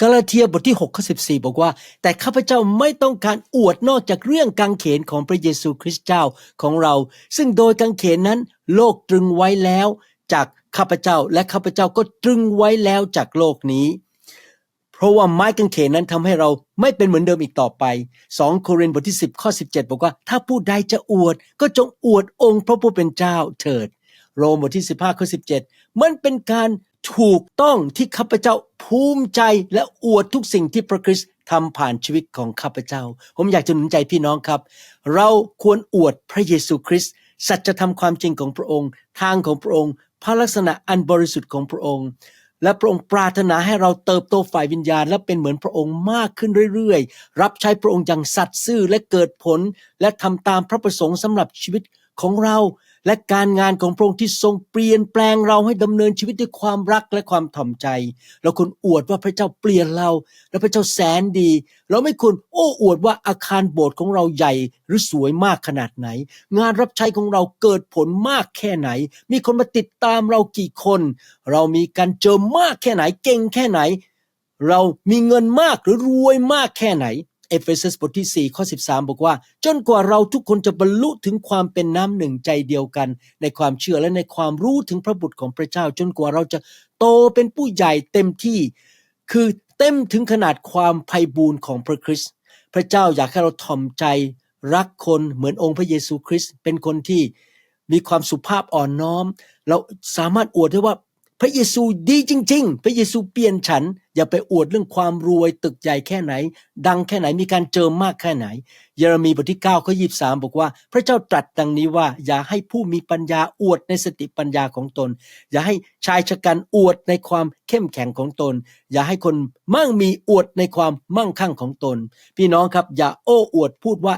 กาลาเทียบทที่6ข้อ14 บอกว่า แต่ข้าพเจ้าไม่ต้องการอวดนอกจากเรื่องกางเขนของพระเยซูคริสต์เจ้าของเรา ซึ่งโดยกางเขนนั้นโลกตรึงไว้แล้ว จากข้าพเจ้าและข้าพเจ้าก็ตรึงไว้แล้วจากโลกนี้ เพราะว่าไม้กางเขนนั้นทำให้เราไม่เป็นเหมือนเดิมอีกต่อไป 2 โครินธ์บทที่ 10 ข้อ 17 บอกว่า ถ้าผู้ใดจะอวดก็จงอวดองค์พระผู้เป็นเจ้าเถิด โรมบทที่ 15ข้อ17 มันเป็นการ ถูกต้องที่ข้าพเจ้าภูมิใจและอวดทุกสิ่งที่พระคริสต์ทำผ่านชีวิตของข้าพเจ้า ผมอยากจะหนุนใจพี่น้องครับ เราควรอวดพระเยซูคริสต์สัจธรรมความจริงของพระองค์ ทางของพระองค์ พระลักษณะอันบริสุทธิ์ของพระองค์ และพระองค์ปรารถนาให้เราเติบโตฝ่ายวิญญาณ และเป็นเหมือนพระองค์มากขึ้นเรื่อยๆ รับใช้พระองค์อย่างสัตย์ซื่อและเกิดผล และทำตามพระประสงค์สำหรับชีวิตของเรา และการงานของพระองค์ที่ทรงเปลี่ยนแปลงเราให้ดำเนินชีวิตด้วยความรักและความถ่อมใจ เราควรอวดว่าพระเจ้าเปลี่ยนเรา และพระเจ้าแสนดี เราไม่ควรโอ้อวดว่าอาคารโบสถ์ของเราใหญ่หรือสวยมากขนาดไหน งานรับใช้ของเราเกิดผลมากแค่ไหน มีคนมาติดตามเรากี่คน เรามีการเจอมากแค่ไหนเก่งแค่ไหน เรามีเงินมากหรือรวยมากแค่ไหน เอเฟซัสบทที่ 4 ข้อ 13 บอกว่า จนกว่าเราทุกคนจะบรรลุถึงความเป็นน้ำหนึ่งใจเดียวกัน ในความเชื่อและในความรู้ถึงพระบุตรของพระเจ้า จนกว่าเราจะโตเป็นผู้ใหญ่เต็มที่ คือเต็มถึงขนาดความไพ่บูรณ์ของพระคริสต์พระเจ้าอยากให้เราถ่อมใจ รักคนเหมือนองค์พระเยซูคริสต์เป็นคนที่มีความสุภาพอ่อนน้อม เราสามารถอวดได้ว่า พระเยซูดีจริง ๆ พระเยซูเปลี่ยนฉัน อย่าไปอวดเรื่องความรวยตึกใหญ่แค่ไหน ดังแค่ไหนมีการเจิมมากแค่ไหน เยเรมีบทที่9ข้อ23บอกว่า พระเจ้าตรัสดังนี้ว่า อย่าให้ผู้มีปัญญาอวดในสติปัญญาของตน อย่าให้ชายชะกันอวดในความเข้มแข็งของตน อย่าให้คนมั่งมีอวดในความมั่งคั่งของตน พี่น้องครับ อย่าโอ้อวดพูดว่า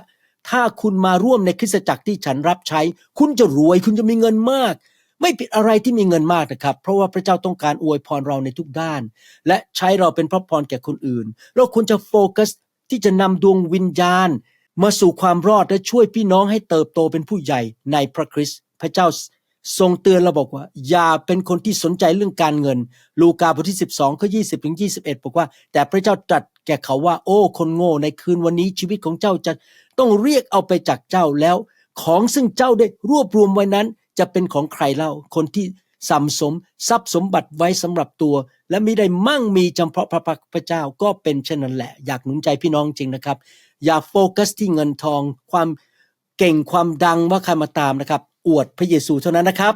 ถ้าคุณมาร่วมในคริสตจักรที่ฉันรับใช้ คุณจะรวยคุณจะมีเงินมาก ไม่ผิดอะไรที่มีเงินมากนะครับ เพราะว่าพระเจ้าต้องการอวยพรเราในทุกด้าน และใช้เราเป็นพระพรแก่คนอื่น เราควรจะโฟกัสที่จะนำดวงวิญญาณ มาสู่ความรอดและช่วยพี่น้องให้เติบโตเป็นผู้ใหญ่ในพระคริสต์พระเจ้าทรงเตือนเราบอกว่า อย่าเป็นคนที่สนใจเรื่องการเงิน ลูกาบทที่ 12ข้อ20ถึง21 บอกว่า แต่พระเจ้าตรัสแก่เขาว่า โอ้ คนโง่ในคืนวันนี้ชีวิตของเจ้าจะต้องเรียกเอาไปจากเจ้าแล้ว ของซึ่งเจ้าได้รวบรวมไว้นั้นจะเป็นของใครเล่าคนที่สัมสมทรัพย์สมบัติไว้สำหรับตัว และมิได้มั่งมีจำเพาะพระพักพระเจ้าก็เป็นเช่นนั้นแหละ อยากหนุนใจพี่น้องจริงนะครับ อย่าโฟกัสที่เงินทองความเก่งความดังว่าใครมาตามนะครับ อวดพระเยซูเท่านั้นนะครับ